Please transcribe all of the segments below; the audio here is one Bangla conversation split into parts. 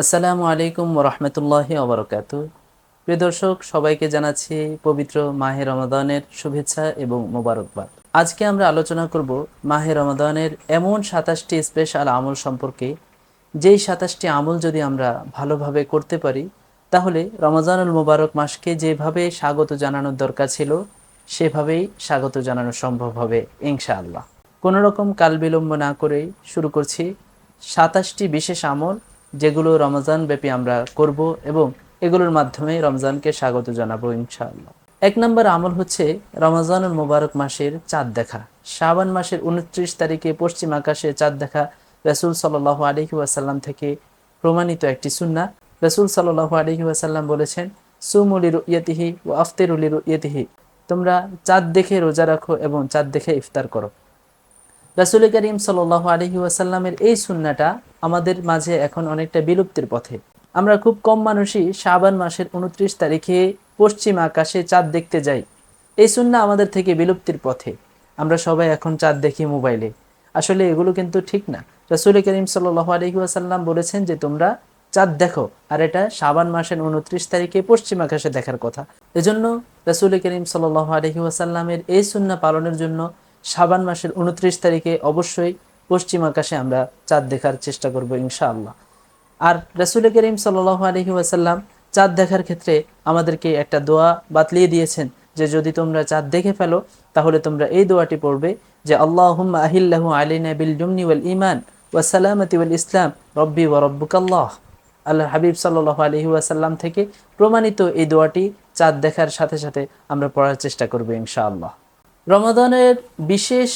আসসালামু আলাইকুম রহমতুল্লাহি অবরকাত প্রিয় দর্শক, সবাইকে জানাচ্ছি পবিত্র মাহে রমাদানের শুভেচ্ছা এবং মোবারকবাদ। আজকে আমরা আলোচনা করব মাহে রমাদানের এমন সাতাশটি স্পেশাল আমল সম্পর্কে। যেই সাতাশটি আমল যদি আমরা ভালোভাবে করতে পারি, তাহলে রমজানুল মোবারক মাসকে যেভাবে স্বাগত জানানোর দরকার ছিল, সেভাবেই স্বাগত জানানো সম্ভব হবে, ইনশাআল্লাহ। কোনো রকম কাল বিলম্ব না করেই শুরু করছি সাতাশটি বিশেষ আমল যেগুলো রমজান ব্যাপী আমরা করব এবং এগুলোর মাধ্যমে রমজানকে স্বাগত জানাব ইনশাআল্লাহ। এক নম্বর আমল হচ্ছে রমজানুল মোবারক মাসের চাঁদ দেখা। শাবান মাসের উনত্রিশ তারিখে পশ্চিম আকাশে চাঁদ দেখা রসুল সাল্লাহ আলহি ওয়াসাল্লাম থেকে প্রমাণিত একটি সুন্না রসুল সাল্লাহ আলহি ওয়াসাল্লাম বলেছেন সুমুলি রুইয়তিহি ও আফতেরুলি রুইয়তিহি তোমরা চাঁদ দেখে রোজা রাখো এবং চাঁদ দেখে ইফতার করো। রাসুল করিম সাল আলহি ওয়াসাল্লামের এই সুন্নাটা আমাদের মাঝে এখন অনেকটা বিলুপ্তির পথে। আমরা খুব কম মানুষই শাবান মাসের উনত্রিশ তারিখে পশ্চিম আকাশে চাঁদ দেখতে যাই। এই সুন্না আমাদের থেকে বিলুপ্তির পথে। আমরা সবাই এখন চাঁদ দেখি মোবাইলে। আসলে এগুলো কিন্তু ঠিক না। রাসুল করিম সাল আলহি ওয়াসাল্লাম বলেছেন যে, তোমরা চাঁদ দেখো, আর এটা শাবান মাসের উনত্রিশ তারিখে পশ্চিম আকাশে দেখার কথা। এজন্য রাসুল করিম সাল আলহি ওয়াসাল্লামের এই সুন্না পালনের জন্য শাবান মাসের উনত্রিশ তারিখে অবশ্যই পশ্চিম আকাশে আমরা চাঁদ দেখার চেষ্টা করব, ইনশাআল্লাহ। আর রসুল করিম সাল আলহি ওয়াসাল্লাম চাঁদ দেখার ক্ষেত্রে আমাদেরকে একটা দোয়া বাতলিয়ে দিয়েছেন যে, যদি তোমরা চাঁদ দেখে ফেলো, তাহলে তোমরা এই দোয়াটি পড়বে যে আল্লাহ আহিল্লাহু আলিনা বিল ডুমনি ওয়াল ইমান ওয়াসালামতি ওয়াল ইসলাম, রব্বি ওয়া রব্বুকাল্লাহ। আল্লাহ হাবিব সাল্লাহ আলহি ওয়াসাল্লাম থেকে প্রমাণিত এই দোয়াটি চাঁদ দেখার সাথে সাথে আমরা পড়ার চেষ্টা করব, ইনশাআল্লাহ। রমাদানের বিশেষ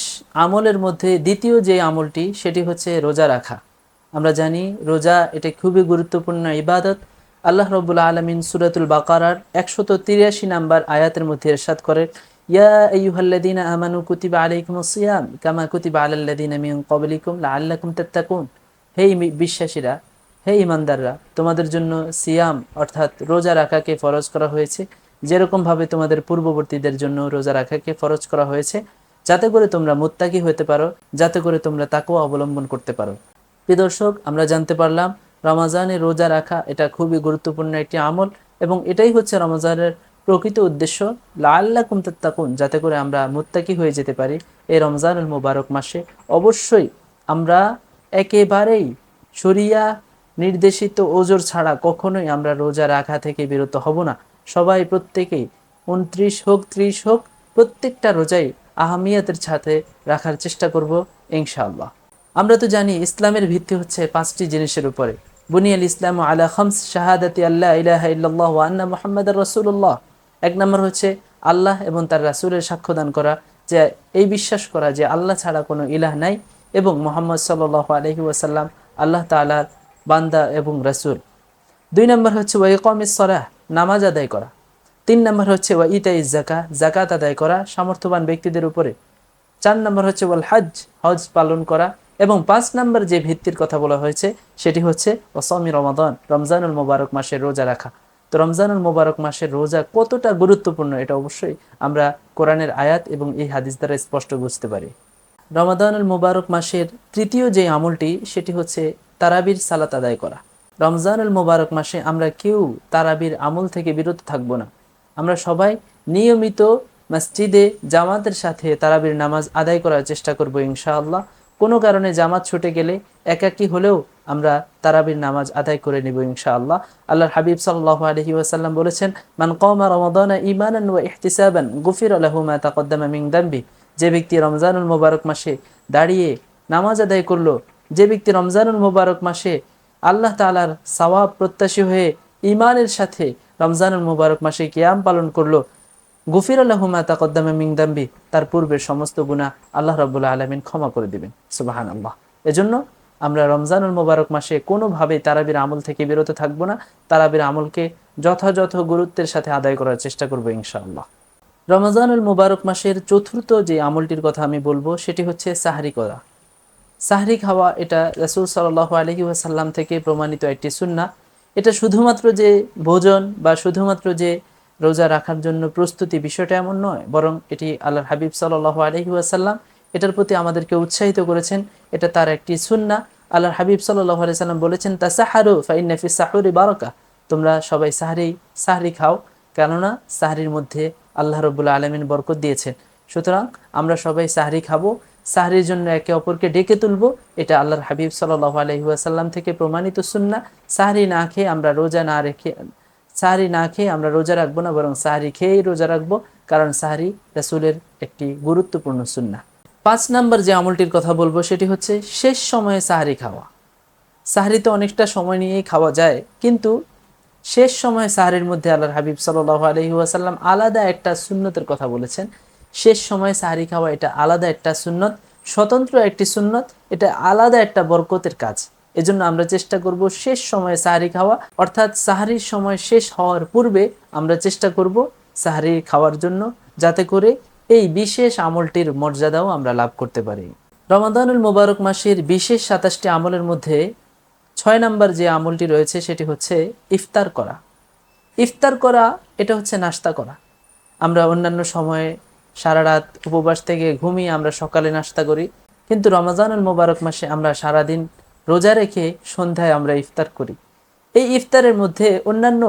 আমলের মধ্যে দ্বিতীয় যে আমলটি, সেটি হচ্ছে রোজা রাখা। আমরা জানি রোজা এটা খুবই গুরুত্বপূর্ণ ইবাদত। আল্লাহ রবুল্লা আলমিন সুরাতুল বাকারার একশত তিরাশি নাম্বার আয়াতের মধ্যে এরশাদ করে ইয়া আলাইকুম সিয়াম কামা কুতিবা হে বিশ্বাসীরা, হে ইমানদাররা তোমাদের জন্য সিয়াম, অর্থাৎ রোজা রাখাকে ফরজ করা হয়েছে। যেরকমভাবে তোমাদের পূর্ববর্তীদের জন্য রোজা রাখাকে ফরজ করা হয়েছে, যাতে করে তোমরা মুত্তাকি হতে পারো, যাতে করে তোমরা তাকেও অবলম্বন করতে পারো। প্রিয় আমরা জানতে পারলাম, রমাজানে রোজা রাখা এটা খুবই গুরুত্বপূর্ণ একটি আমল এবং এটাই হচ্ছে রমজানের প্রকৃত উদ্দেশ্য। লাল্লা কুমতাত্তাকুন যাতে করে আমরা মুত্তাকি হয়ে যেতে পারি এই রমজানুল মুবারক মাসে। অবশ্যই আমরা একেবারেই শরিয়া নির্দেশিত ওজোর ছাড়া কখনোই আমরা রোজা রাখা থেকে বিরত হব না। সবাই প্রত্যেকেই উনত্রিশ হোক, ত্রিশ হোক, প্রত্যেকটা রোজাই আহমিয়াতের সাথে রাখার চেষ্টা করব ইনশাআল্লাহ। আমরা তো জানি ইসলামের ভিত্তি হচ্ছে পাঁচটি জিনিসের উপরে। বুনিয়াল ইসলাম আলা খামস, শাহাদাতি আল্লাহ ইলাহা ইল্লাল্লাহ আন্না মুহাম্মাদার রাসূলুল্লাহ। এক নম্বর হচ্ছে আল্লাহ এবং তার রাসূলের সাক্ষ্যদান করা, যে এই বিশ্বাস করা যে আল্লাহ ছাড়া কোনো ইলাহ নাই এবং মোহাম্মদ সাল্লাল্লাহু আলাইহি ওয়াসাল্লাম আল্লাহ তাআলার বান্দা এবং রাসূল। দুই নম্বর হচ্ছে ওয়াইকমিস সলাহ নামাজ আদায় করা। তিন নম্বর হচ্ছে, ওয়া ইতাই জাকা জাকাত আদায় করা সামর্থ্যবান ব্যক্তিদের উপরে। চার নম্বর হচ্ছে, ওয়াল হজ হজ পালন করা। এবং পাঁচ নম্বর যে ভিত্তির কথা বলা হয়েছে, সেটি হচ্ছে ওসমি রমাদান, রমজানুল মোবারক মাসের রোজা রাখা। তো রমজানুল মোবারক মাসের রোজা কতটা গুরুত্বপূর্ণ, এটা অবশ্যই আমরা কোরআনের আয়াত এবং এই হাদিস দ্বারা স্পষ্ট বুঝতে পারি। রমাদানুল মোবারক মাসের তৃতীয় যে আমলটি, সেটি হচ্ছে তারাবির সালাত আদায় করা। রমজানুল মোবারক মাসে আমরা কেউ তারাবির আমল থেকে বিরত থাকব না। আমরা সবাই নিয়মিত মসজিদে জামাতের সাথে তারাবির নামাজ আদায় করার চেষ্টা করব ইনশাআল্লাহ। কোনো কারণে জামাত ছুটে গেলে একাকি হলেও আমরা তারাবির নামাজ আদায় করে নিব ইনশাআল্লাহ। আল্লাহর হাবিব সাল্লাহ আলহি ওয়াসাল্লাম বলেছেন, মান কমা রমাদানা ইমানান ওয়া ইহতিসাবান, গুফির আলাহু মা তাকদ্দামা মিন দাম্বি। যে ব্যক্তি রমজানুল মোবারক মাসে দাঁড়িয়ে নামাজ আদায় করল, যে ব্যক্তি রমজানুল মোবারক মাসে আল্লাহ তালার সওয়াব প্রত্যাশী হয়ে ইমানের সাথে রমজানুল মুবারক মাসে কিয়াম পালন করল। গুফির আল্লাহুমা তাকদ্দামে মিংদাম্বি তার পূর্বের সমস্ত গুণা আল্লাহ রব্বুল্লাহ আলমিন ক্ষমা করে দিবেন। সুবাহান আল্লাহ এজন্য আমরা রমজানুল মুবারক মাসে কোনোভাবেই তারাবির আমল থেকে বিরত থাকব না। তারাবির আমলকে যথাযথ গুরুত্বের সাথে আদায় করার চেষ্টা করব ইনশাআল্লাহ। রমজানুল মুবারক মাসের চতুর্থ যে আমলটির কথা আমি বলব, সেটি হচ্ছে সাহারি করা। সাহরি খাওয়া এটা রসুল সাল্লাহ আলহি ওয়াসাল্লাম থেকে প্রমাণিত একটি সুন্না এটা শুধুমাত্র যে ভোজন বা শুধুমাত্র যে রোজা রাখার জন্য প্রস্তুতি বিষয়টা এমন নয়, বরং এটি আল্লাহ হাবিব সাল্লাহ আলহি ওয়াসাল্লাম এটার প্রতি আমাদেরকে উৎসাহিত করেছেন। এটা তার একটি সুন্না আল্লাহ হাবিব সাল্লাহ সাল্লাম বলেছেন তা সাহারু ফাইনাফি সাহুরি বারকা তোমরা সবাই সাহারি সাহারি খাও কেননা সাহারির মধ্যে আল্লাহ রবুল্লা আলমিন বরকত দিয়েছেন। সুতরাং আমরা সবাই সাহারি খাব সাহারির জন্য একে অপরকে ডেকে তুলবো। এটা আল্লাহর হাবিব সাল্লাহ আলহিহাসাল্লাম থেকে প্রমাণিত সুন্না সাহারি না খেয়ে আমরা রোজা না রেখে, সাহারি না খেয়ে আমরা রোজা রাখব না, বরং সাহারি খেয়েই রোজা রাখব, কারণ সাহারি রাসুলের একটি গুরুত্বপূর্ণ সুন্না পাঁচ নাম্বার যে আমলটির কথা বলব, সেটি হচ্ছে শেষ সময়ে সাহারি খাওয়া। সাহারি তো অনেকটা সময় নিয়েই খাওয়া যায়, কিন্তু শেষ সময়ে সাহারির মধ্যে আল্লাহর হাবিব সাল্লাহ আলহিহাসাল্লাম আলাদা একটা সুন্নতের কথা বলেছেন। শেষ সময়ে সাহারি খাওয়া এটা আলাদা একটা সুন্নত, স্বতন্ত্র একটি সুন্নত, এটা আলাদা একটা বরকতের কাজ। এজন্য আমরা চেষ্টা করব শেষ সময়ে সাহারি খাওয়া, অর্থাৎ সাহারির সময় শেষ হওয়ার পূর্বে আমরা চেষ্টা করব সাহারি খাওয়ার জন্য, যাতে করে এই বিশেষ আমলটির মর্যাদাও আমরা লাভ করতে পারি। রমাদানুল মোবারক মাসের বিশেষ সাতাশটি আমলের মধ্যে ছয় নম্বর যে আমলটি রয়েছে সেটি হচ্ছে ইফতার করা। ইফতার করা, এটা হচ্ছে নাস্তা করা। আমরা অন্যান্য সময়ে সারা রাত উপবাস থেকে ঘুমিয়ে আমরা সকালে নাস্তা করি। কিন্তু রমাজানুল মোবারক মাসে আমরা সারাদিন রোজা রেখে সন্ধ্যায় আমরা ইফতার করি। এই ইফতারের মধ্যে অন্যান্য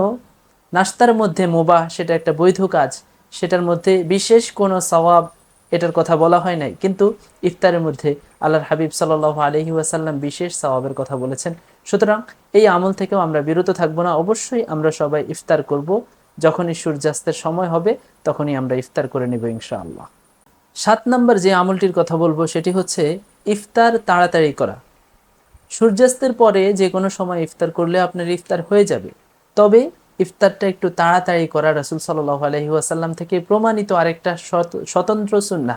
নাস্তার মধ্যে মোবাহ সেটা একটা বৈধ কাজ। সেটার মধ্যে বিশেষ কোনো সওয়াব এটার কথা বলা হয় নাই। কিন্তু ইফতারের মধ্যে আল্লাহর হাবিব সাল্লাহ আলহি ওয়াসাল্লাম বিশেষ সওয়াবের কথা বলেছেন। সুতরাং এই আমল থেকেও আমরা বিরত থাকব না। অবশ্যই আমরা সবাই ইফতার করব। যখনই সূর্যাস্তের সময় হবে, তখনই আমরা ইফতার করে নেব ইনশাআল্লাহ। সাত নম্বর যে আমলটির কথা বলব, সেটি হচ্ছে ইফতার তাড়াতাড়ি করা। সূর্যাস্তের পরে যে কোনো সময় ইফতার করলে আপনার ইফতার হয়ে যাবে। তবে ইফতারটা একটু তাড়াতাড়ি করা রাসুল সাল্লাহ আলহি আসাল্লাম থেকে প্রমাণিত আরেকটা স্বতন্ত্র সুন্না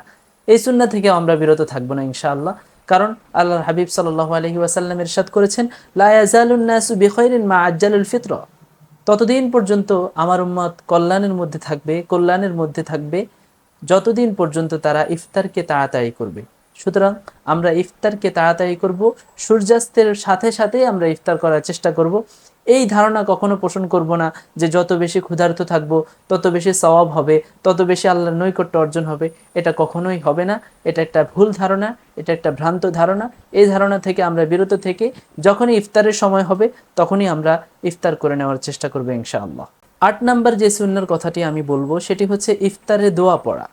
এই সুন্না থেকে আমরা বিরত থাকব না ইনশাআল্লাহ। কারণ আল্লাহ হাবিব সাল্লাহ আলহি আসাল্লাম ইরশাদ করেছেন বিখৈরিন মা আজ্জালুল ফিতর। ততদিন পর্যন্ত আমার উম্মত কল্যাণের মধ্যে থাকবে, কল্যাণের মধ্যে থাকবে। যতদিন পর্যন্ত তারা ইফতারকে তাড়াতাড়ি করবে। সুতরাং আমরা ইফতারকে তাড়াতাড়ি করব, সূর্যাস্তের সাথে সাথে আমরা ইফতার করার চেষ্টা করব। এই ধারণা কখনো পোষণ করব না যে যত বেশি ক্ষুধার্ত থাকব, তত বেশি সওয়াব হবে, তত বেশি আল্লাহর নৈকট্য অর্জন হবে। এটা কখনোই হবে না। এটা একটা ভুল ধারণা, এটা একটা ভ্রান্ত ধারণা। এই ধারণা থেকে আমরা বিরত থেকে যখনই ইফতারের সময় হবে, তখনই আমরা ইফতার করে নেওয়ার চেষ্টা করব ইনশাআল্লাহ। আট নাম্বার যে সুন্নার কথাটি আমি বলব, সেটি হচ্ছে ইফতারে দোয়া পড়া।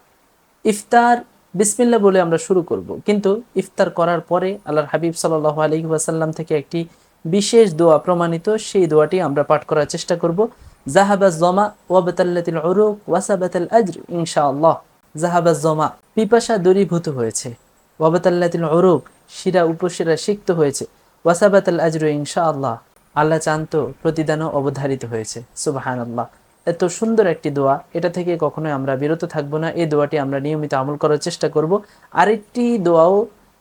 ইফতার বিসমিল্লা বলে আমরা শুরু করব। কিন্তু ইফতার করার পরে আল্লাহর হাবিব সাল্লাহ আলী ওয়াসাল্লাম থেকে একটি বিশেষ দোয়া প্রমাণিত, সেই দোয়াটি আমরা পাঠ করার চেষ্টা করব। জাহাবা জমা ওয়াবাতাল্লাতিল উরুক ওয়াসাবাতাল আজর, ইনশাআল্লাহ। জাহাবা জমা পিপাসা দূরীভূত হয়েছে। ওয়াবাতাল্লাতিল উরুক শিরা উপশিরা সিক্ত হয়েছে। ওয়াসাবাতাল আজরু, ইনশাআল্লাহ। আল্লাহ চান্ত প্রতিদানও অবধারিত হয়েছে। সুবাহান আল্লাহ এত সুন্দর একটি দোয়া। এটা থেকে কখনোই আমরা বিরত থাকব না। এই দোয়াটি আমরা নিয়মিত আমল করার চেষ্টা করব। আরেকটি দোয়াও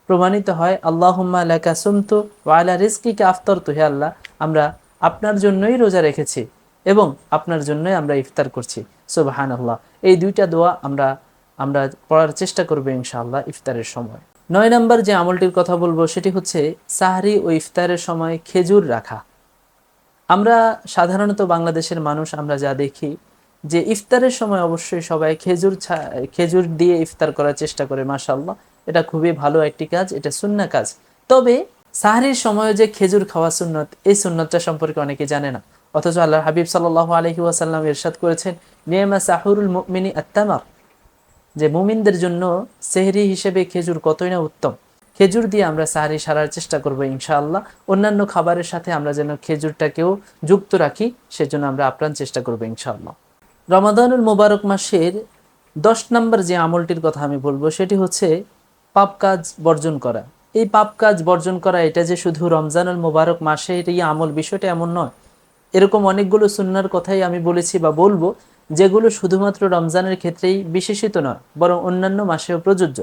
প্রমাণিত হয়, আল্লাহুম্মা লাকা সুমতু ওয়ালা রিজকিকা আফতারতু হে আল্লাহ, আমরা আপনার জন্যই রোজা রেখেছি এবং আপনার জন্যই আমরা ইফতার করছি। সুবাহান আল্লাহ এই দুইটা দোয়া আমরা আমরা পড়ার চেষ্টা করব ইনশাআল্লাহ ইফতারের সময়। নয় নম্বর যে আমলটির কথা বলব, সেটি হচ্ছে সাহারি ও ইফতারের সময় খেজুর রাখা। আমরা সাধারণত বাংলাদেশের মানুষ, আমরা যা দেখি যে ইফতারের সময় অবশ্যই সবাই খেজুর খেজুর দিয়ে ইফতার করার চেষ্টা করে মাসাল্লাহ এটা খুবই ভালো একটি কাজ, এটা সুন্না কাজ। তবে সাহারির সময় যে খেজুর খাওয়া সুন্নত, এই সুন্নতটা সম্পর্কে অনেকে জানে না। অথচ আল্লাহ হাবিব সাল্লাহ আলহি ওয়াসাল্লাম ইরশাদ করেছেন, নিয়মা সাহুরুল মুমিনী আত্মামার যে মুমিনদের জন্য সেহরি হিসেবে খেজুর কতই না উত্তম। খেজুর দিয়ে আমরা সাহারি সারার চেষ্টা করব ইনশাআল্লাহ। অন্যান্য খাবারের সাথে আমরা যেন খেজুরটাকেও যুক্ত রাখি, সেজন্য আমরা আপ্রাণ চেষ্টা করব ইনশাআল্লাহ। রমাদানুল মোবারক মাসের দশ নম্বর যে আমলটির কথা আমি বলব, সেটি হচ্ছে পাপ কাজ বর্জন করা। এই পাপ কাজ বর্জন করা, এটা যে শুধু রমজানুল মোবারক মাসের এই আমল, বিষয়টা এমন নয়। এরকম অনেকগুলো সুন্নার কথাই আমি বলেছি বা বলব, যেগুলো শুধুমাত্র রমজানের ক্ষেত্রেই বিশেষিত নয়, বরং অন্যান্য মাসেও প্রযোজ্য।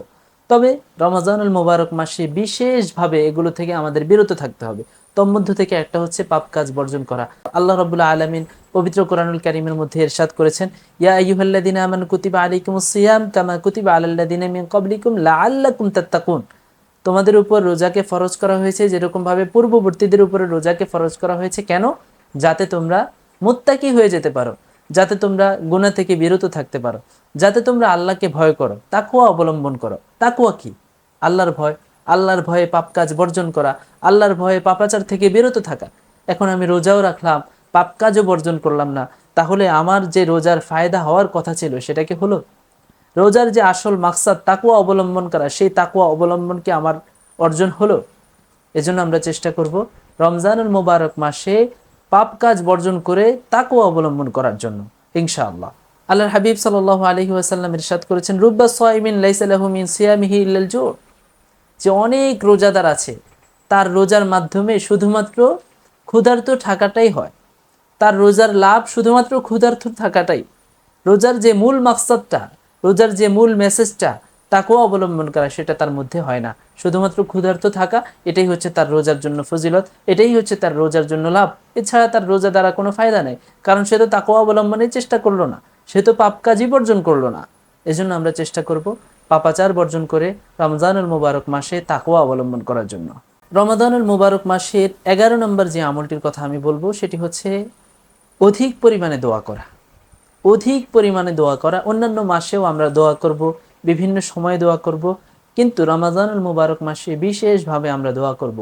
তবে রমাজানুল মোবারক মাসে বিশেষভাবে এগুলো থেকে আমাদের বিরত থাকতে হবে। তন্মধ্য থেকে একটা হচ্ছে পাপ কাজ বর্জন করা। আল্লাহ রবুল্লা আলমিন পবিত্র কোরআনুল কারিমের মধ্যে এরশাদ করেছেন, ইয়া আইয়ুহাল্লাদিন আমান কুতিবা আলাইকুম সিয়াম কামা কুতিবা আলাল্লাদিন মিন ক্বাবলিকুম লাআল্লাকুম তাত্তাকুন। তোমাদের উপর রোজাকে ফরজ করা হয়েছে যেরকম ভাবে পূর্ববর্তীদের উপরে রোজাকে ফরজ করা হয়েছে। কেন? যাতে তোমরা মুত্তাকি হয়ে যেতে পারো, যাতে তোমরা গুণা থেকে বিরত থাকতে পারো, যাতে তোমরা আল্লাহকে ভয় করো। তাকুয়া অবলম্বন করো। তাকুয়া কি? আল্লাহর ভয়, আল্লাহর ভয়ে পাপ কাজ বর্জন করা, আল্লাহর ভয়ে পাপাচার থেকে বিরত থাকা। এখন আমি রোজাও রাখলাম পাপ কাজও বর্জন করলাম না। তাহলে আমার যে রোজার ফায়দা হওয়ার কথা ছিল, সেটা কি হলো? রোজার যে আসল মাকসাদ তাকুয়া অবলম্বন করা, সেই তাকুয়া অবলম্বন কি আমার অর্জন হলো? এজন্য আমরা চেষ্টা করব রমজানুল মোবারক মাসে পাপ কাজ বর্জন করে তাকুয়া অবলম্বন করার জন্য, ইনশাআল্লাহ। আল্লাহর হাবিব সাল্লাহ আলহি ওয়াসাল্লাম ইরশাদ করেছেন, রুব্বা সোয়াইমিন লাইসালাহু মিন সিয়ামিহি ইল্লাল যে অনেক রোজাদার আছে, তার রোজার মাধ্যমে শুধুমাত্র ক্ষুধার্ত থাকাটাই হয়। তার রোজার লাভ শুধুমাত্র ক্ষুধার্থ থাকাটাই। রোজার যে মূল মাকসাদটা, রোজার যে মূল মেসেজটা তাকেও অবলম্বন করা সেটা তার মধ্যে হয় না। শুধুমাত্র ক্ষুধার্ত থাকা, এটাই হচ্ছে তার রোজার জন্য ফজিলত, এটাই হচ্ছে তার রোজার জন্য লাভ। এছাড়া তার রোজা দ্বারা কোনো ফায়দা নেই, কারণ সে তো তাকেও অবলম্বনের চেষ্টা করল না। সে তো পাপ কাজই বর্জন করল না। এজন্য আমরা চেষ্টা করব পাপাচার বর্জন করে রমজানুল মুবারক মাসে তাকওয়া অবলম্বন করার জন্য। রমাদানুল মুবারক মাসের এগারো নম্বর যে আমলটির কথা আমি বলব, সেটি হচ্ছে অধিক পরিমাণে দোয়া করা। অধিক পরিমাণে দোয়া করা। অন্যান্য মাসেও আমরা দোয়া করব, বিভিন্ন সময়ে দোয়া করব, কিন্তু রমাদানুল মুবারক মাসে বিশেষভাবে আমরা দোয়া করব।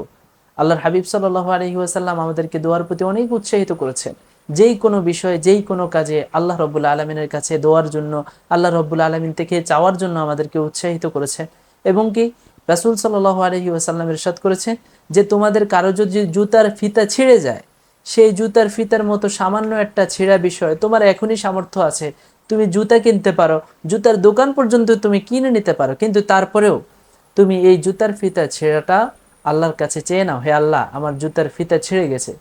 আল্লাহর হাবিব সাল্লাহ আলহি ওয়াসাল্লাম আমাদেরকে দোয়ার প্রতি অনেক উৎসাহিত করেছেন। যেই কোনো বিষয়ে, যেই কোনো কাজে আল্লাহ রব্বুল আলমিনের কাছে দোয়ার জন্য, আল্লাহ রব্বুল আলমিন থেকে চাওয়ার জন্য আমাদেরকে উৎসাহিত করেছে এবং কি, রাসুল সাল্লাহ আলহি ওয়াসাল্লাম ইরশাদ করেছেন যে, তোমাদের কারও যদি জুতার ফিতা ছিঁড়ে যায় সেই জুতার ফিতার মতো সামান্য একটা ছেঁড়া বিষয়। তোমার এখনই সামর্থ্য আছে। তুমি জুতা কিনতে পারো। জুতার দোকান পর্যন্ত তুমি কিনে নিতে পারো। কিন্তু তারপরেও তুমি এই জুতার ফিতা ছেঁড়াটা আল্লাহর কাছে চেয়ে নাও। হে আল্লাহ, আমার জুতার ফিতা ছিঁড়ে গেছে।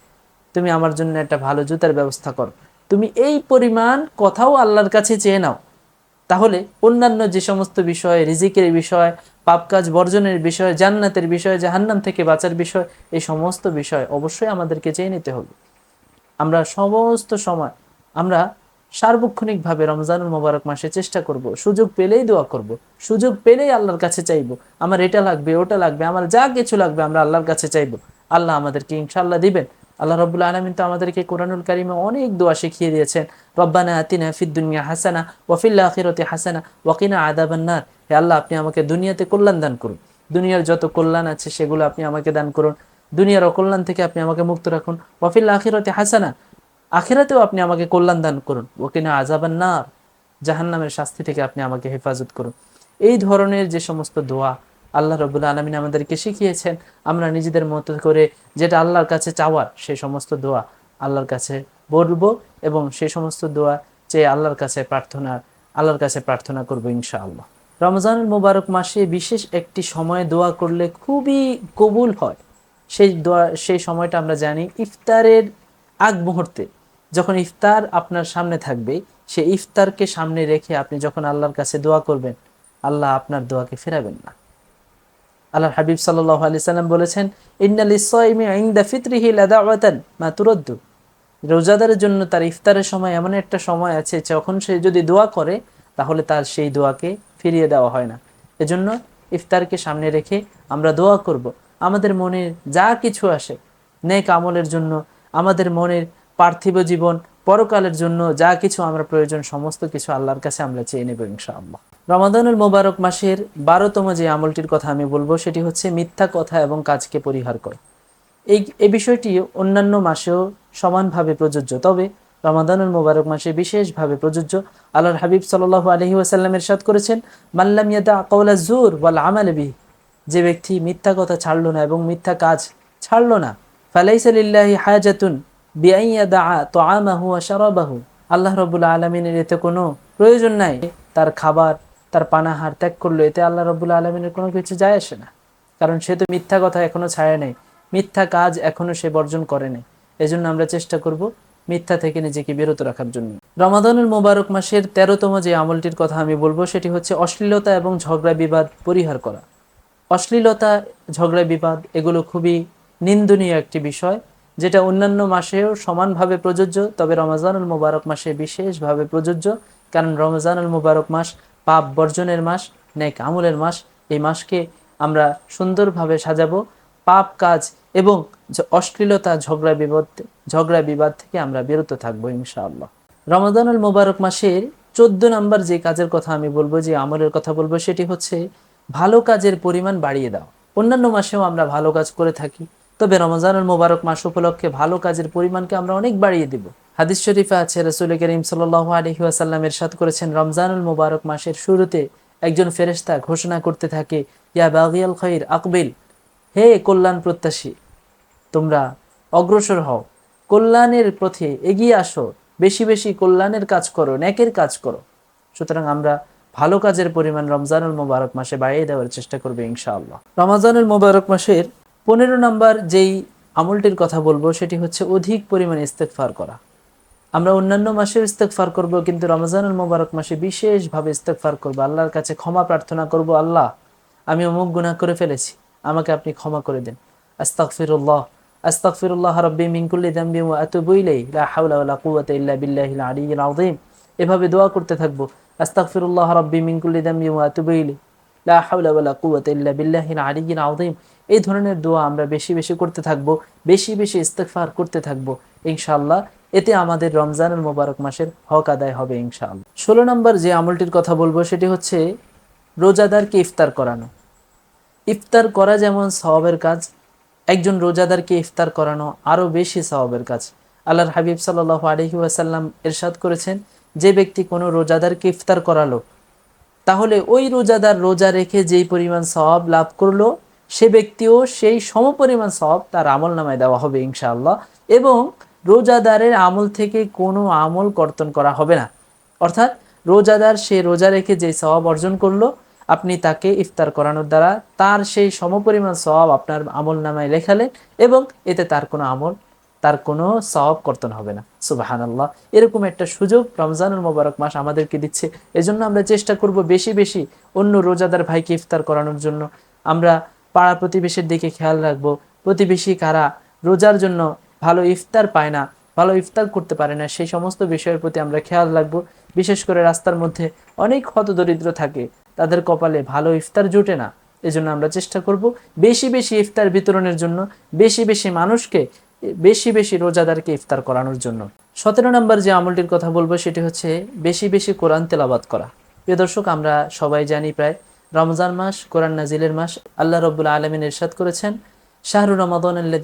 তুমি আমার জন্য একটা ভালো জুতার ব্যবস্থা করো। তুমি এই পরিমাণ কথাও আল্লাহর কাছে চেয়ে নাও। তাহলে অন্যান্য যে সমস্ত বিষয়, রিজিকের বিষয় পাপ কাজ বর্জনের বিষয়, জান্নাতের বিষয়, জাহান্নাম থেকে বাঁচার বিষয়, এই সমস্ত বিষয় অবশ্যই আমাদেরকে চেয়ে নিতে হবে। আমরা সমস্ত সময়, আমরা সার্বক্ষণিকভাবে রমজানুল মোবারক মাসে চেষ্টা করব, সুযোগ পেলেই দোয়া করব, সুযোগ পেলেই আল্লাহর কাছে চাইব, আমার এটা লাগবে, ওটা লাগবে, আমার যা কিছু লাগবে আমরা আল্লাহর কাছে চাইব। আল্লাহ আমাদেরকে ইনশাল্লাহ দিবেন। আল্লাহ রবুল্লা আলমিন তো আমাদেরকে কোরআনুল কারিমে অনেক দোয়া শিখিয়ে দিয়েছেন। রব্বানা আতিনা ফিদ দুনিয়া হাসানা ওয়াফিল্লা আখিরতে হাসানা ওয়াকিনা আদাবান্নার হে আল্লাহ, আপনি আমাকে দুনিয়াতে কল্যাণ দান করুন। দুনিয়ার যত কল্যাণ আছে সেগুলো আপনি আমাকে দান করুন। দুনিয়ার অকল্যাণ থেকে আপনি আমাকে মুক্ত রাখুন। ওয়াফিল্লা আখিরতে হাসানা, আখিরাতেও আপনি আমাকে কল্যাণ দান করুন। ওকিনা আজাবান্নার জাহান্নামের শাস্তি থেকে আপনি আমাকে হেফাজত করুন। এই ধরনের যে সমস্ত দোয়া আল্লাহ রবুল্লা আলমিন আমাদেরকে শিখিয়েছেন। আমরা নিজেদের মতো করে যেটা আল্লাহর কাছে চাওয়ার সেই সমস্ত দোয়া আল্লাহর কাছে বলব এবং সেই সমস্ত দোয়া চেয়ে আল্লাহর কাছে প্রার্থনা, আল্লাহর কাছে প্রার্থনা করব ইনশাআল্লাহ। রমজানুল মুবারক মাসে বিশেষ একটি সময়ে দোয়া করলে খুবই কবুল হয়। সেই দোয়া, সেই সময়টা আমরা জানি ইফতারের আগ মুহূর্তে। যখন ইফতার আপনার সামনে থাকবে সেই ইফতারকে সামনে রেখে আপনি যখন আল্লাহর কাছে দোয়া করবেন, আল্লাহ আপনার দোয়াকে ফেরাবেন না। আল্লাহ হাবিব সাল্লাহ আলি সাল্লাম বলেছেন ইন্নাল ইসমি ইন্দা ফিতরিহি মা তুরদ্দু। রোজাদারের জন্য তার ইফতারের সময় এমন একটা সময় আছে, যখন সে যদি দোয়া করে, তাহলে তার সেই দোয়াকে ফিরিয়ে দেওয়া হয় না। এজন্য ইফতারকে সামনে রেখে আমরা দোয়া করব। আমাদের মনে যা কিছু আসে, নেক আমলের জন্য, আমাদের মনের পার্থিব জীবন, পরকালের জন্য যা কিছু আমরা প্রয়োজন, সমস্ত কিছু আল্লাহর কাছে আমরা চেয়ে নেব ইনশাআল্লাহ। রমাদানুল মোবারক মাসের বারোতম যে আমলটির কথা আমি বলব, সেটি হচ্ছে মিথ্যা কথা এবং কাজকে পরিহার করা। এই এই বিষয়টি অন্যান্য মাসেও সমানভাবে প্রযোজ্য। তবে রমাদানুল মোবারক মাসে বিশেষভাবে প্রযোজ্য। আল্লাহর হাবিব সাল আলহি ওয়াসাল্লামের সাদ করেছেন মাল্লাম ইয়াদা জুর ওয়াল আমাল বি যে ব্যক্তি মিথ্যা কথা ছাড়লো না এবং মিথ্যা কাজ ছাড়লো না ফালাইসালিল্লাহি হায়াজাতুন বিআইয়া দা তো আমাহু আশারাবাহু আল্লাহ রবুল্লা আলমিনের এতে কোনো প্রয়োজন নাই। তার খাবার তার পানাহার ত্যাগ করল, এতে আল্লাহ রবুল্লা আলমিনের কোনো কিছু যায় আসে না। কারণ সে তো মিথ্যা কথা এখনও ছাড়ে নেই। মিথ্যা কাজ এখনও সে বর্জন করে নেই। এজন্য আমরা চেষ্টা করব মিথ্যা থেকে নিজেকে বিরত রাখার জন্য। রমাদানুল মোবারক মাসের তেরোতম যে আমলটির কথা আমি বলব, সেটি হচ্ছে অশ্লীলতা এবং ঝগড়া বিবাদ পরিহার করা। অশ্লীলতা, ঝগড়া বিবাদ, এগুলো খুবই নিন্দনীয় একটি বিষয়, যেটা অন্যান্য মাসেও সমানভাবে প্রযোজ্য, তবে রমজানুল মোবারক মাসে বিশেষভাবে প্রযোজ্য, কারণ রমজানুল মোবারক মাস পাপ বর্জনের মাস নেক আমলের মাস, এই মাসকে আমরা সুন্দরভাবে সাজাবো। পাপ কাজ এবং অশ্লীলতা, ঝগড়া বিবাদ ঝগড়া বিবাদ থেকে আমরা বিরত থাকব ইনশাআল্লাহ। রমজানুল মোবারক মাসের চোদ্দ নম্বর যে কাজের কথা আমি বলব, যে আমলের কথা বলব, সেটি হচ্ছে ভালো কাজের পরিমাণ বাড়িয়ে দাও। অন্যান্য মাসেও আমরা ভালো কাজ করে থাকি, তবে রমজানুল মোবারক মাস উপলক্ষে ভালো কাজের পরিমাণকে আমরা অনেক বাড়িয়ে দিব। হাদিস শরীফে আছে, রসুল করিম সাল আলহি আসাল্লাম এরশাদ করেছেন, রমজানুল মোবারক মাসের শুরুতে একজন ফেরেশতা ঘোষণা করতে থাকে, ইয়া বাগিয়াল খৈর আকবিল, হে কল্যাণ প্রত্যাশী, তোমরা অগ্রসর হও, কল্যাণের পথে এগিয়ে আসো, বেশি বেশি কল্যাণের কাজ করো, ন্যাকের কাজ করো। সুতরাং আমরা ভালো কাজের পরিমাণ রমজানুল মোবারক মাসে বাড়িয়ে দেওয়ার চেষ্টা করবে ইনশাআল্লাহ। রমজানুল মোবারক মাসের পনেরো নম্বর যেই আমলটির কথা বলব, সেটি হচ্ছে অধিক পরিমাণে ইস্তেকফার করা। আমরা অন্যান্য মাসেও ইস্তেকফার করব, কিন্তু রমজানুল মোবারক মাসে বিশেষভাবে ইস্তেকফার করব। আল্লাহর কাছে ক্ষমা প্রার্থনা করব, আল্লাহ, আমি অমুক গুনাহ করে ফেলেছি, আমাকে আপনি ক্ষমা করে দেন। আস্তাগফিরুল্লাহ আস্তাগফিরুল্লাহ রাব্বি মিন কুল্লি যামবি ওয়া আতুবু ইলাইহি, লা হাওলা ওয়ালা কুওয়াতা ইল্লা বিল্লাহিল আলিয়্যিল আযীম। এভাবে দোয়া করতে থাকব, আস্তাগফিরুল্লাহ রাব্বি মিন কুল্লি যামবি ওয়া আতুবু ইলাইহি। লা এই ধরনের দোয়া আমরা বেশি বেশি করতে থাকব, বেশি বেশি ইস্তেগফার করতে থাকব, ইনশাআল্লাহ। এতে আমাদের রমজানুল মোবারক মাসের হক আদায় হবে ষোলো নম্বর যে আমলটির কথা বলব, সেটি হচ্ছে রোজাদারকে ইফতার করানো। ইফতার করা যেমন সওয়াবের কাজ, একজন রোজাদারকে ইফতার করানো আরও বেশি সওয়াবের কাজ। আল্লাহর হাবিব সাল্লাহ আলহি ওয়াসাল্লাম এরশাদ করেছেন, যে ব্যক্তি কোনো রোজাদারকে ইফতার করালো তাহলে ওই রোজাদার রোজা রেখে যেই পরিমাণ সব লাভ করল, সে ব্যক্তিও সেই সমপরিমাণ সব তার আমল নামায় দেওয়া হবে ইনশাআল্লাহ। এবং রোজাদারের আমল থেকে কোনো আমল কর্তন করা হবে না। অর্থাৎ রোজাদার সে রোজা রেখে যে সওয়াব অর্জন করল, আপনি তাকে ইফতার করানোর দ্বারা তার সেই সমপরিমাণ সওয়াব আপনার আমল নামায় লেখালেন এবং এতে তার কোনো আমল তার কোনো সওয়াব কর্তন হবে না। সুবাহান আল্লাহ এরকম একটা সুযোগ রমজানুল মোবারক মাস আমাদেরকে দিচ্ছে। এজন্য আমরা চেষ্টা করব বেশি বেশি অন্য রোজাদার ভাইকে ইফতার করানোর জন্য। আমরা পাড়া প্রতিবেশীর দিকে খেয়াল রাখব। প্রতিবেশী কারা রোজার জন্য ভালো ইফতার পায় না, ভালো ইফতার করতে পারে না, সেই সমস্ত বিষয়ের প্রতি আমরা খেয়াল রাখব। বিশেষ করে রাস্তার মধ্যে অনেক হতদরিদ্র থাকে। তাদের কপালে ভালো ইফতার জুটে না। এজন্য আমরা চেষ্টা করব বেশি বেশি ইফতার বিতরণের জন্য। বেশি বেশি মানুষকে বেশি বেশি রোজাদারকে ইফতার করানোর জন্য। সতেরো নম্বর যে আমলটির কথা বলব, সেটি হচ্ছে বেশি বেশি কোরআন তেলাবাদ করা। প্রিয় দর্শক, আমরা সবাই জানি প্রায় রমজান মাস, কোরআন নাজিলের মাস। আল্লাহ রব্বুল আলমিন এরশাদ করেছেন, শাহরু রমাদন আল্লাহ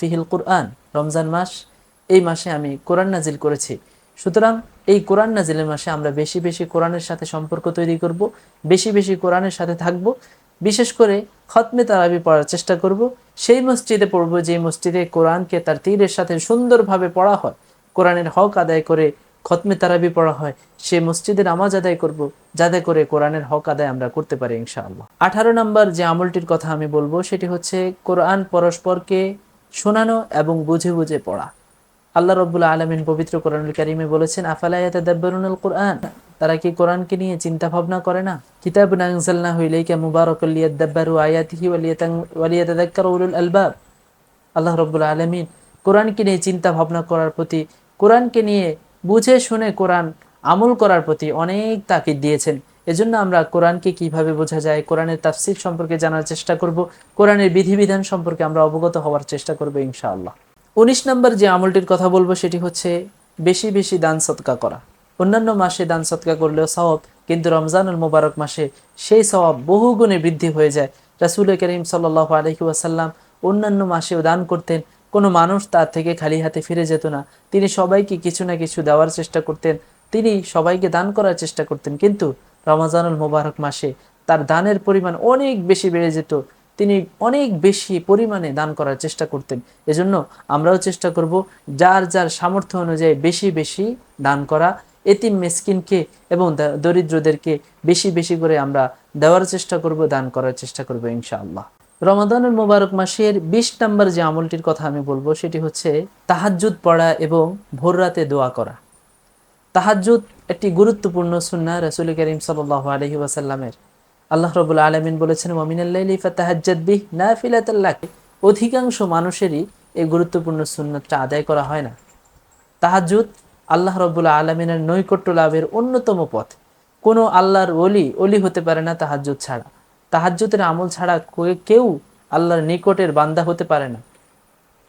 ফিহিল কোরআন। রমজান মাস, এই মাসে আমি কোরআন নাজিল করেছি। সুতরাং এই কোরআন নাজিলের মাসে আমরা বেশি বেশি কোরআনের সাথে সম্পর্ক তৈরি করব, বেশি বেশি কোরআনের সাথে থাকব, বিশেষ করে খতমে তারাবি পড়ার চেষ্টা করব। সেই মসজিদে পড়ব যে মসজিদে কোরআনকে তার তীরের সাথে সুন্দরভাবে পড়া হয়। কোরআনের হক আদায় করে খতমে তারাবি পড়া হয়। সে মসজিদের নামাজ আদায় করব, যাতে করে কোরআনের হক আদায় আমরা করতে পারি ইনশাআল্লাহ। আঠারো নম্বর যে আমলটির কথা আমি বলব, সেটি হচ্ছে কোরআন পরস্পরকে শোনানো এবং বুঝে বুঝে পড়া। আল্লাহ রব্বুল আলমিন পবিত্র কোরআনুল কারিমে বলেছেন আফালায়াত দাব্বারুনুল কোরআন তারা কি কোরআনকে নিয়ে চিন্তা ভাবনা করে না? কিতাব নাংজালনা হইলাইকা মুবারকাল লিয়াদাব্বারু আয়াতিহি ওয়ালিয়াতাং ওয়ালিয়াতাযাক্কারু উলুল আল্লাহ রব্বুল আলমিন কোরআনকে নিয়ে চিন্তা ভাবনা করার প্রতি, কোরআনকে নিয়ে বুঝে শুনে কোরআন আমল করার প্রতি অনেক তাকিদ দিয়েছেন। এজন্য আমরা কোরআনকে কীভাবে বোঝা যায়, কোরআনের তাফসির সম্পর্কে জানার চেষ্টা করব, কোরআনের বিধিবিধান সম্পর্কে আমরা অবগত হওয়ার চেষ্টা করব ইনশাআল্লাহ। উনিশ নম্বর যে আমলটির কথা বলব সেটি হচ্ছে বেশি বেশি দান সৎকা করা। অন্যান্য মাসে দান সৎকা করলেও সওয়াব, কিন্তু রমজানুল মোবারক মাসে সেই সওয়াব বহু গুণে বৃদ্ধি হয়ে যায়। রাসুল করিম সাল্লাহ আলহি ওয়াসাল্লাম অন্যান্য মাসেও দান করতেন। কোনো মানুষ তার থেকে খালি হাতে ফিরে যেত না। তিনি সবাইকে কিছু না কিছু দেওয়ার চেষ্টা করতেন। তিনি সবাইকে দান করার চেষ্টা করতেন। কিন্তু রমাজানুল মোবারক মাসে তার দানের পরিমাণ অনেক বেশি বেড়ে যেত। তিনি অনেক বেশি পরিমাণে দান করার চেষ্টা করতেন। এজন্য আমরাও চেষ্টা করব যার যার সামর্থ্য অনুযায়ী বেশি বেশি দান করা, এতিম মেসকিনকে এবং দরিদ্রদেরকে বেশি বেশি করে আমরা দেওয়ার চেষ্টা করব, দান করার চেষ্টা করব ইনশাআল্লাহ। রমাদানুল মোবারক মাসের বিশ নম্বর যে আমলটির কথা আমি বলব, সেটি হচ্ছে তাহাজ্জুদ পড়া এবং ভোর রাতে দোয়া করা। তাহাজ্জুদ একটি গুরুত্বপূর্ণ সুন্না রসুল করিম সাল আলহি ওয়াসাল্লামের। আল্লাহ রবুল আলমিন বলেছেন ফিলাতাল্লাহ অধিকাংশ মানুষেরই এই গুরুত্বপূর্ণ সুন্নতটা আদায় করা হয় না। তাহাজুদ আল্লাহ রবুল্লা আলমিনের নৈকট্য লাভের অন্যতম পথ। কোনো আল্লাহর অলি অলি হতে পারে না তাহাজুদ ছাড়া। তাহাজ্জুদের আমল ছাড়া কেউ আল্লাহর নিকটের বান্দা হতে পারে না।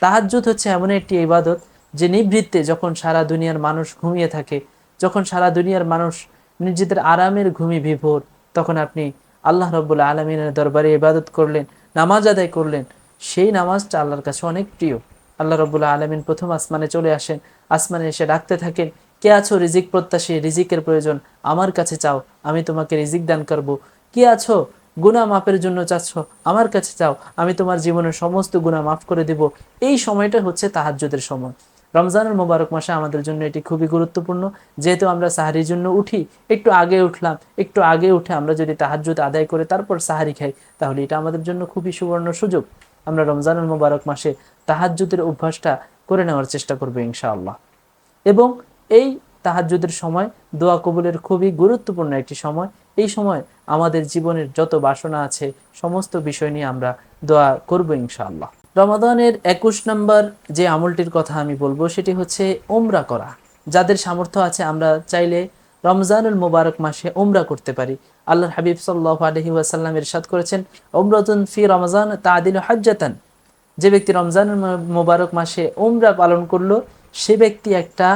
তাহাজ্জুদ হচ্ছে এমন একটি ইবাদত যে নিবৃত্তে যখন সারা দুনিয়ার মানুষ ঘুমিয়ে থাকে, যখন সারা দুনিয়ার মানুষ নিজেদের আরামের ঘুমি বিভোর, তখন আপনি আল্লাহ রব্বুল্লা আলমিনের দরবারে ইবাদত করলেন, নামাজ আদায় করলেন। সেই নামাজটা আল্লাহর কাছে অনেক প্রিয়। আল্লাহ রবুল্লা আলমিন প্রথম আসমানে চলে আসেন। আসমানে এসে ডাকতে থাকেন, কে আছো রিজিক প্রত্যাশী? রিজিকের প্রয়োজন। আমার কাছে চাও, আমি তোমাকে রিজিক দান করব। কে আছো? গুনাহ মাপের জন্য চাচ্ছ? আমার কাছে চাও, আমি তোমার জীবনের সমস্ত গুনাহ মাফ করে দেব। এই সময়টা হচ্ছে তাহাজ্জুদের সময়। রমজানের মোবারক মাসে আমাদের জন্য এটি খুবই গুরুত্বপূর্ণ। যেহেতু আমরা সাহারির জন্য উঠি, একটু আগে উঠলাম, একটু আগে উঠে আমরা যদি তাহাজ্জুদ আদায় করে তারপর সাহারি খাই, তাহলে এটা আমাদের জন্য খুবই সুবর্ণ সুযোগ। আমরা রমজানুল মোবারক মাসে তাহাজ্জুদের অভ্যাসটা করে নেওয়ার চেষ্টা করব ইনশাআল্লাহ। এবং এই তাহাজ্জুদের সময় দোয়া কবুলের খুবই গুরুত্বপূর্ণ একটি সময়। এই সময় আমাদের জীবনের যত বাসনা আছে, সমস্ত বিষয় নিয়ে আমরা দোয়া করব ইনশাআল্লাহ। রমাদানের একুশ নম্বর যে আমলটির কথা আমি বলব, সেটি হচ্ছে ওমরা করা। যাদের সামর্থ্য আছে, আমরা চাইলে রমজানুল মোবারক মাসে ওমরা করতে পারি। আল্লাহর হাবিব সাল্লাহ আলহি ওয়াসাল্লাম ইরশাদ করেছেন ওমরাতুন ফি রমজান তাদিল হাজ্জাতান। যে ব্যক্তি রমজানুল মোবারক মাসে ওমরা পালন করল, সে ব্যক্তি একটা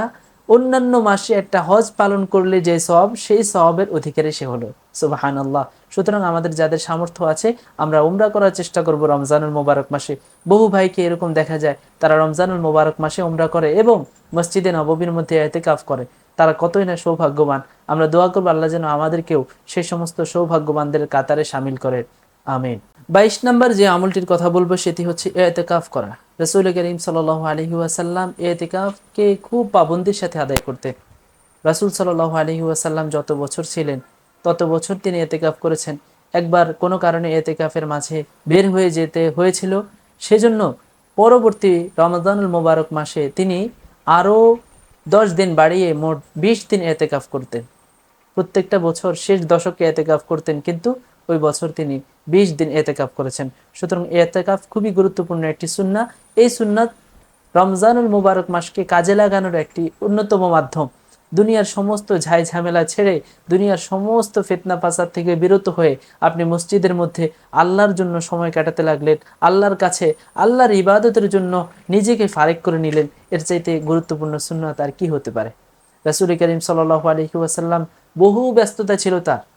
অন্যান্য মাসে একটা হজ পালন করলে যে সব সেই সবের অধিকারী সে হলো। সুবাহান আল্লাহ সুতরাং আমাদের যাদের সামর্থ্য আছে, আমরা উমরা করার চেষ্টা করব রমজানুল মোবারক মাসে। বহু ভাইকে এরকম দেখা যায়, তারা রমজানুল মোবারক মাসে উমরা করে এবং মসজিদে নববীর মধ্যে এতেকাফ করে। তারা কতই না সৌভাগ্যবান। আমরা দোয়া করব আল্লাহ যেন আমাদেরকেও সেই সমস্ত সৌভাগ্যবানদের কাতারে সামিল করে। আমিন। বাইশ নম্বর যে আমলটির কথা বলব, সেটি হচ্ছে এতেকাফ করা। রসুল করিম সাল আলহি ওয়াসাল্লাম এতেকাফকে খুব পাবন্দির সাথে আদায় করতে রাসুল সাল আলহি যত বছর ছিলেন তত বছর তিনি এতেকাফ করেছেন। একবার কোনো কারণে এতেকাফের মাঝে বের হয়ে যেতে হয়েছিল, সেজন্য পরবর্তী রমজানুল মোবারক মাসে তিনি আরও দশ দিন বাড়িয়ে মোট বিশ দিন এতেকাফ করতেন। প্রত্যেকটা বছর শেষ দশকে এতেকাফ করতেন, কিন্তু ওই বছর তিনি বিশ দিন এতেকাফ করেছেন। সুতরাং এতেকাফ খুবই গুরুত্বপূর্ণ একটি সুন্না এই সুন্নাত রমজানুল মুবারক মাসকে কাজে লাগানোর একটি অন্যতম মাধ্যম। দুনিয়ার সমস্ত ঝাই ঝামেলা ছেড়ে দুনিয়ার সমস্ত ফেতনা পাসার থেকে বিরত হয়ে আপনি মসজিদের মধ্যে আল্লাহর জন্য সময় কাটাতে লাগলেন, আল্লাহর কাছে, আল্লাহর ইবাদতের জন্য নিজেকে ফারেক করে নিলেন। এর চাইতে গুরুত্বপূর্ণ সুন্নাত আর কি হতে পারে? রাসুল করিম সাল আলহি ওয়াসাল্লাম বহু ব্যস্ততা ছিল তার।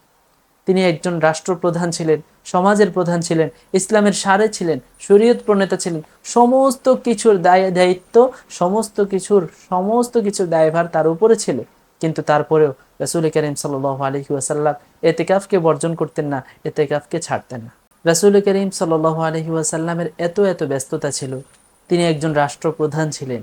তিনি একজন রাষ্ট্রপ্রধান ছিলেন, সমাজের প্রধান ছিলেন, ইসলামের সারে ছিলেন, শরীয়ত প্রণেতা ছিলেন। সমস্ত কিছুর দায়, দায়িত্ব, সমস্ত কিছুর সমস্ত কিছুর দায়ভার তার উপরে ছিল। কিন্তু তারপরেও রসুল করিম সাল আলহি ওয়াসাল্লাম এতেকাফকে বর্জন করতেন না, এতেকাফকে ছাড়তেন না। রসুল করিম সাল আলহি ওয়াসাল্লামের এত এত ব্যস্ততা ছিল। তিনি একজন রাষ্ট্রপ্রধান ছিলেন।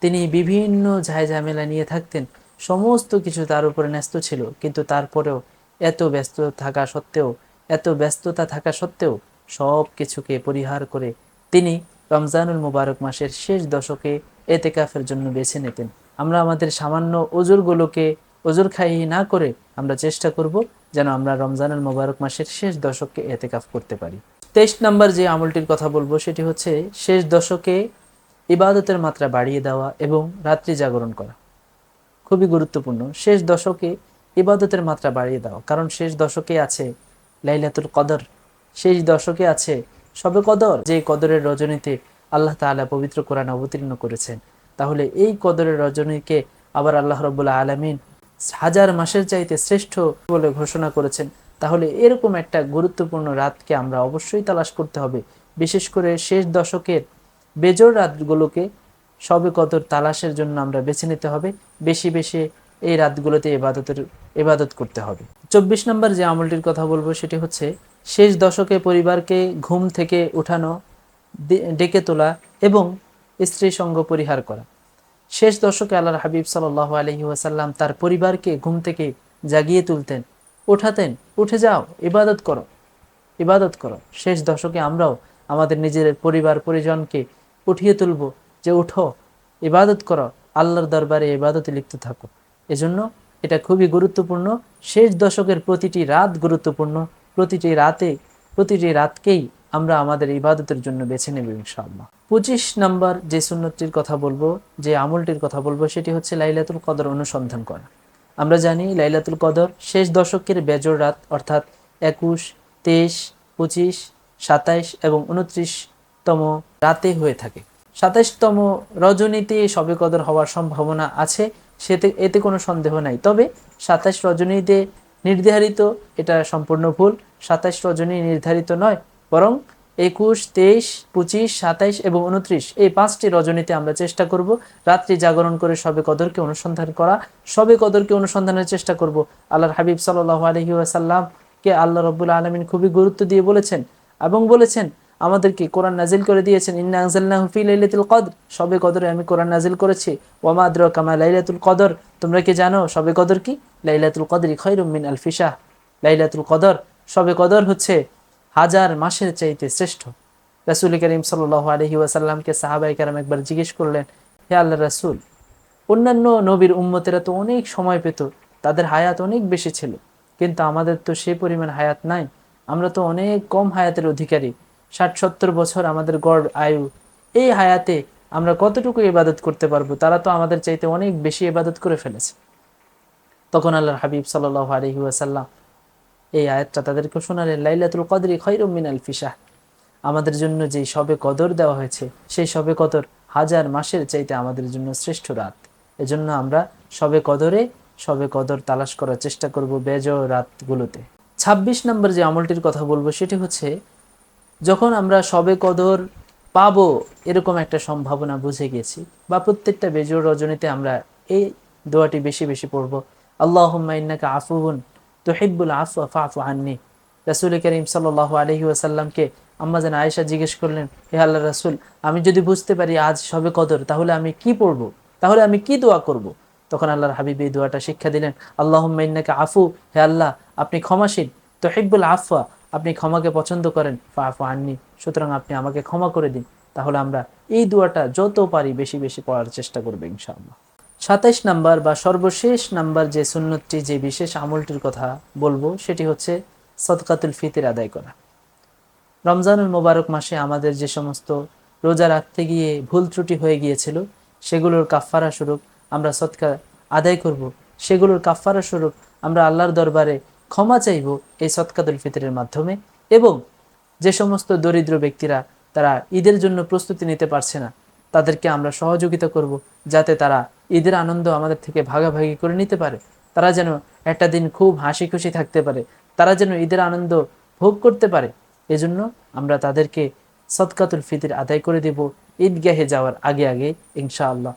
তিনি বিভিন্ন ঝায় ঝামেলা নিয়ে থাকতেন। সমস্ত কিছু তার উপরে ন্যস্ত ছিল। কিন্তু তারপরেও এত ব্যস্ত থাকা সত্ত্বেও, এত ব্যস্ততা থাকা সত্ত্বেও সব কিছুকে পরিহার করে তিনি রমজানুল মুবারক মাসের শেষ দশকে এতেকাফের জন্য বেছে নিতেন। আমরা আমাদের সামান্য ওজুরগুলোকে ওজুর খাইয়ে না করে আমরা চেষ্টা করব যেন আমরা রমজানুল মুবারক মাসের শেষ দশককে এতেকাফ করতে পারি। তেইশ নম্বর যে আমলটির কথা বলব সেটি হচ্ছে শেষ দশকে ইবাদতের মাত্রা বাড়িয়ে দেওয়া এবং রাত্রি জাগরণ করা। খুবই গুরুত্বপূর্ণ। শেষ দশকে ইবাদতের মাত্রা বাড়িয়ে দাও। কারণ শেষ দশকে আছে লাইলাতুল কদর। শেষ দশকে আছে সবে কদর, যে কদরের রজনীতে আল্লাহ তাআলা পবিত্র কোরআন অবতীর্ণ করেছেন। তাহলে এই কদরের রজনীকে আবার আল্লাহ রবুল্লাহ আলমিন হাজার মাসের চাইতে শ্রেষ্ঠ বলে ঘোষণা করেছেন। তাহলে এরকম একটা গুরুত্বপূর্ণ রাতকে আমরা অবশ্যই তালাশ করতে হবে। বিশেষ করে শেষ দশকের বেজোর রাতগুলোকে সবে কদর তালাশের জন্য আমরা বেছে নিতে হবে। বেশি বেশি এই রাতগুলোতে এবাদতের, এবাদত করতে হবে। চব্বিশ নম্বর যে আমলটির কথা বলব সেটি হচ্ছে, শেষ দশকে পরিবারকে ঘুম থেকে উঠানো ডেকে তোলা এবং স্ত্রী সঙ্গ পরিহার করা। শেষ দশকে আল্লাহর হাবিব সাল্লাহ আলহি ওয়াসাল্লাম তার পরিবারকে ঘুম থেকে জাগিয়ে তুলতেন, উঠাতেন, উঠে যাও, ইবাদত করো ইবাদত করো। শেষ দশকে আমরাও আমাদের নিজের পরিবার, পরিজনকে উঠিয়ে তুলব যে, উঠো, ইবাদত করো, আল্লাহর দরবারে ইবাদতে লিপ্ত থাকো। এজন্য এটা খুবই গুরুত্বপূর্ণ। শেষ দশকের প্রতিটি রাত গুরুত্বপূর্ণ। প্রতিটি রাতে, প্রতিটি রাতকেই আমরা আমাদের ইবাদতের জন্য বেছে নেব ইনশাআল্লাহ। পঁচিশ নম্বর যে সুন্নতির কথা বলব, যে আমলটির কথা বলব, সেটি হচ্ছে লাইলাতুল কদর অনুসন্ধান করা। আমরা জানি লাইলাতুল কদর শেষ দশকের বেজর রাত, অর্থাৎ একুশ, তেইশ, পঁচিশ, সাতাইশ এবং উনত্রিশতম রাতে হয়ে থাকে। সাতাইশতম রজনীতে সবে কদর হওয়ার সম্ভাবনা আছে। সেতে, এতে কোনো সন্দেহ নাই। তবে সাতাশ রজনীতে নির্ধারিত, এটা সম্পূর্ণ ভুল, সাতাশ রজনী নির্ধারিত নয়, বরং একুশ, তেইশ, পঁচিশ, সাতাইশ এবং উনত্রিশ, এই পাঁচটি রজনীতে আমরা চেষ্টা করব রাত্রি জাগরণ করে সবে কদরকে অনুসন্ধান করা, সবে কদরকে অনুসন্ধানের চেষ্টা করব। আল্লাহর হাবিব সাল্লাহ আলহি আসাল্লামকে আল্লাহ রব্বুল আলমিন খুবই গুরুত্ব দিয়ে বলেছেন এবং বলেছেন আমাদেরকে কোরআন নাজিল করে দিয়েছেন, ইন্না ফি লাইলাতুল কদর সবে কদরে আমি কোরআন নাজিল করেছি। ওমা আদরাকা মা লাইলাতুল কদর তোমরা কি জানো সবে কদর কি? লাইলাতুল কদরি খায়রুম মিন আলফি শাহ লাইলাতুল কদর সবে কদর হচ্ছে হাজার মাসের চাইতে শ্রেষ্ঠ। রাসূল করিম সাল্লাল্লাহু আলাইহি ওয়াসাল্লামকে সাহাবায়ে কেরাম একবার জিজ্ঞেস করলেন, হে আল্লাহ রাসূল, অন্যান্য নবীর উম্মতেরা তো অনেক সময় পেত, তাদের হায়াত অনেক বেশি ছিল, কিন্তু আমাদের তো সেই পরিমাণ হায়াত নাই, আমরা তো অনেক কম হায়াতের অধিকারী ষাট, সত্তর বছর আমাদের গড় আয়ু। এই হায়াতে আমরা কতটুকু ইবাদত করতে পারব, তারা তো আমাদের চাইতে অনেক বেশি ইবাদত করে ফেলেছে। তখন আল্লাহর হাবিব সাল্লাহ আলহি ওয়াসাল্লাম এই আয়াতটা তাদেরকে শোনালেন, লাইলাতুল কদরি খৈরুম মিনাল ফিসাহ আমাদের জন্য যেই সবে কদর দেওয়া হয়েছে, সেই সবে কদর হাজার মাসের চাইতে আমাদের জন্য শ্রেষ্ঠ রাত। এজন্য আমরা সবে কদরে সবে কদর তালাশ করার চেষ্টা করব বেজ রাতগুলোতে। ২৬ নম্বর যে আমলটির কথা বলব, সেটি হচ্ছে যখন আমরা সবে কদর পাবো এরকম একটা সম্ভাবনা বুঝে গেছি, বা প্রত্যেকটা বেজোর রজনীতে আমরা এই দোয়াটি বেশি বেশি পড়ব। আল্লাহ ইন্নাকা আফুন তোহিব্বুল আফু আফু আননি। রাসুল করিম সাল্লাহ আলহি আসাল্লামকে আম্মা যেন আয়েশা জিজ্ঞেস করলেন, হে আল্লাহ রাসুল, আমি যদি বুঝতে পারি আজ সবে কদর, তাহলে আমি কি পড়ব? তাহলে আমি কি দোয়া করব। তখন আল্লাহর হাবিব এই দোয়াটা শিক্ষা দিলেন আল্লাহ ইন্নাকা আফু, হে আল্লাহ, আপনি ক্ষমাশীল, তোহিব্বুল আফা আপনি ক্ষমাকে পছন্দ করেন ফা আননি। সুতরাং আপনি আমাকে ক্ষমা করে দিন। তাহলে আমরা এই দুয়াটা যত পারি বেশি বেশি পড়ার চেষ্টা করব ইনশাআল্লাহ। সাতাইশ নাম্বার বা সর্বশেষ নাম্বার যে সুন্নতটি, যে বিশেষ আমলটির কথা বলব, সেটি হচ্ছে সদকাতুল ফিতির আদায় করা। রমজানুল মোবারক মাসে আমাদের যে সমস্ত রোজা রাখতে গিয়ে ভুল ত্রুটি হয়ে গিয়েছিল, সেগুলোর কাফফারা স্বরূপ আমরা সৎকা আদায় করব। সেগুলোর কাফফারা স্বরূপ আমরা আল্লাহর দরবারে ক্ষমা চাইব এই সৎকাতুল ফিতরের মাধ্যমে এবং যে সমস্ত দরিদ্র ব্যক্তিরা তারা ঈদের জন্য প্রস্তুতি নিতে পারছে না, তাদেরকে আমরা সহযোগিতা করব যাতে তারা ঈদের আনন্দ আমাদের থেকে ভাগাভাগি করে নিতে পারে। তারা যেন একটা দিন খুব হাসি খুশি থাকতে পারে, তারা যেন ঈদের আনন্দ ভোগ করতে পারে। এজন্য আমরা তাদেরকে সদকাতুল ফিতির আদায় করে দেব ঈদগাহে যাওয়ার আগে আগে, ইনশাআল্লাহ।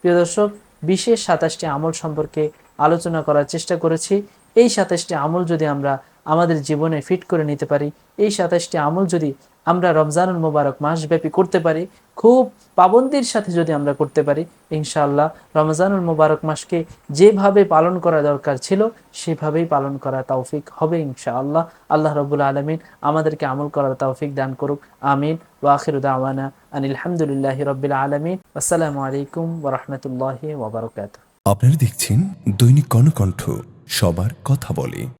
প্রিয় দর্শক, বিশেষ সাতাশটি আমল সম্পর্কে আলোচনা করার চেষ্টা করেছি। এই সাতাশটি আমল যদি আমরা আমাদের জীবনে ফিট করে নিতে পারি, এই সাতাশটি আমল যদি আমরা রমজানুল মোবারক মাসব্যাপী করতে পারি, খুব পাবন্দির সাথে যদি আমরা করতে পারি, ইনশাআল্লাহ রমজানুল মোবারক মাসকে যেভাবে পালন করা দরকার ছিল, সেভাবেই পালন করা তৌফিক হবে ইনশাআল্লাহ। আল্লাহ রবুল আলমিন আমাদেরকে আমল করার তৌফিক দান করুক। আমিন। ওয়াখির দাওয়ানা আনিল হামদুলিল্লাহ রবিল আলমিন। আসসালামু আলাইকুম ওরহমতুল্লাহ ওবরকাত আপনারা দেখছেন দৈনিক কর্ণকণ্ঠ। সবার কথা বলে।